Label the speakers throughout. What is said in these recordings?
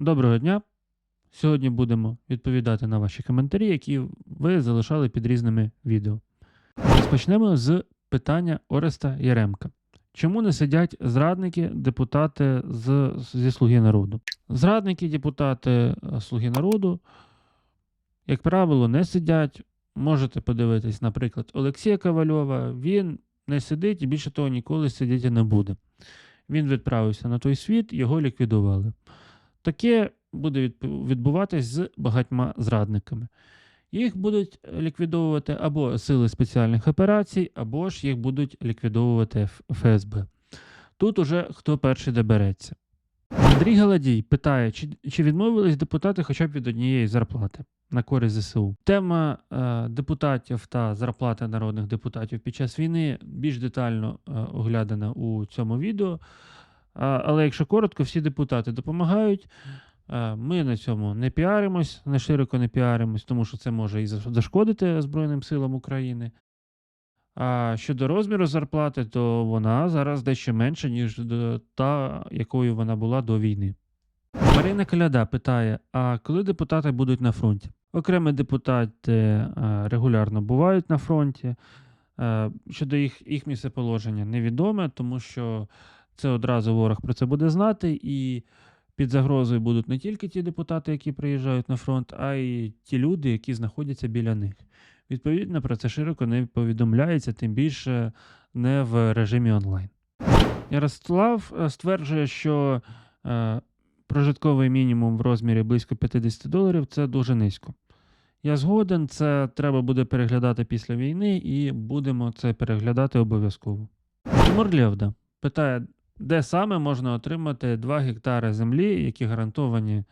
Speaker 1: Доброго дня. Сьогодні будемо відповідати на ваші коментарі, які ви залишали під різними відео. Розпочнемо з питання Ореста Яремка. Чому не сидять зрадники, депутати з, зі Слуги народу? Зрадники, депутати е, Слуги народу, як правило, не сидять. Можете подивитись, наприклад, Олексія Ковальова. Він не сидить і більше того ніколи сидіти не буде. Він відправився на той світ, його ліквідували. Таке буде відбуватись з багатьма зрадниками. Їх будуть ліквідовувати або сили спеціальних операцій, або ж їх будуть ліквідовувати ФСБ. Тут уже хто перший добереться. Андрій Галадій питає, чи, чи відмовились депутати хоча б від однієї зарплати на користь ЗСУ. Тема е, депутатів та зарплати народних депутатів під час війни більш детально е, оглядана у цьому відео. Але якщо коротко, всі депутати допомагають. Ми на цьому не піаримось, не широко не піаримось, тому що це може і зашкодити Збройним силам України. А щодо розміру зарплати, то вона зараз дещо менша, ніж та, якою вона була до війни. Марина Коляда питає: а коли депутати будуть на фронті? Окремі депутати регулярно бувають на фронті. Щодо їх, їх місцеположення невідоме, тому що це одразу ворог про це буде знати, і під загрозою будуть не тільки ті депутати, які приїжджають на фронт, а й ті люди, які знаходяться біля них. Відповідно, про це широко не повідомляється, тим більше не в режимі онлайн. Ярослав е, стверджує, що е, прожитковий мінімум в розмірі близько 50 доларів це дуже низько. Я згоден, це треба буде переглядати після війни, і будемо це переглядати обов'язково. Тимур Лєвда питає, де саме можна отримати 2 гектари землі, які гарантовані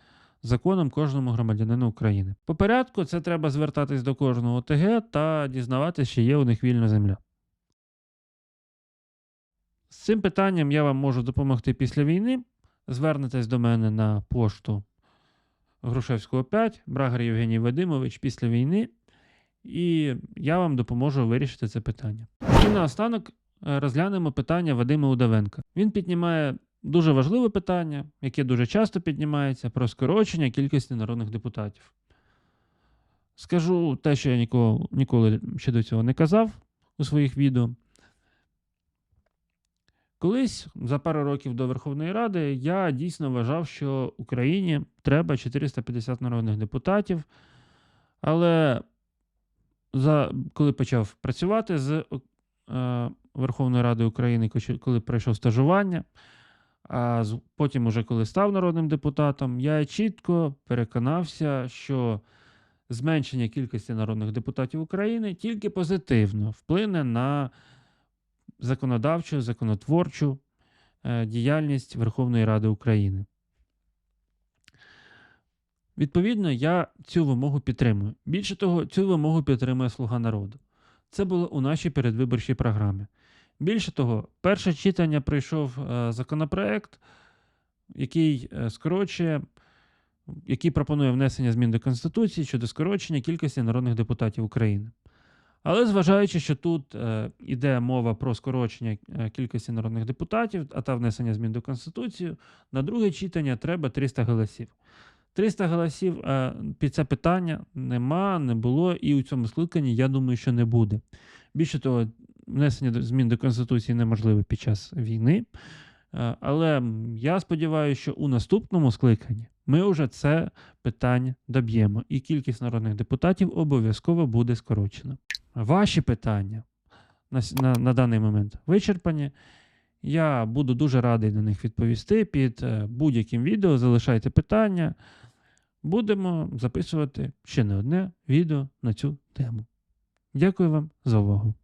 Speaker 1: законом кожному громадянину України. По порядку це треба звертатись до кожного ОТГ та дізнаватися, чи є у них вільна земля. З цим питанням я вам можу допомогти після війни. Звернетесь до мене на пошту Грушевського 5, Брагар Євгеній Вадимович після війни, і я вам допоможу вирішити це питання. І наостанок розглянемо питання Вадима Удавенка. Він піднімає дуже важливе питання, яке дуже часто піднімається, про скорочення кількості народних депутатів. Скажу те, що я ніколи, ніколи ще до цього не казав у своїх відео. Колись за пару років до Верховної Ради я дійсно вважав, що Україні треба 450 народних депутатів. Але за, коли почав працювати з е, Верховною Радою України, коли- коли пройшов стажування, а потім, уже коли став народним депутатом, я чітко переконався, що зменшення кількості народних депутатів України тільки позитивно вплине на законодавчу, законотворчу е, діяльність Верховної Ради України. Відповідно, я цю вимогу підтримую. Більше того, цю вимогу підтримує Слуга народу. Це було у нашій передвиборчій програмі. Більше того, перше читання пройшов е, законопроект, який е, скорочує, який пропонує внесення змін до Конституції щодо скорочення кількості народних депутатів України. Але зважаючи, що тут е, іде мова про скорочення кількості народних депутатів, а та внесення змін до Конституції, на друге читання треба 300 голосів. 300 голосів під це питання нема, не було, і у цьому скликанні, я думаю, що не буде. Більше того, внесення змін до Конституції неможливе під час війни. Е, Але я сподіваюся, що у наступному скликанні ми вже це питання доб'ємо, і кількість народних депутатів обов'язково буде скорочена. Ваші питання на, на, на даний момент вичерпані. Я буду дуже радий на них відповісти під е, будь-яким відео. Залишайте питання. Будемо записувати ще не одне відео на цю тему. Дякую вам за увагу.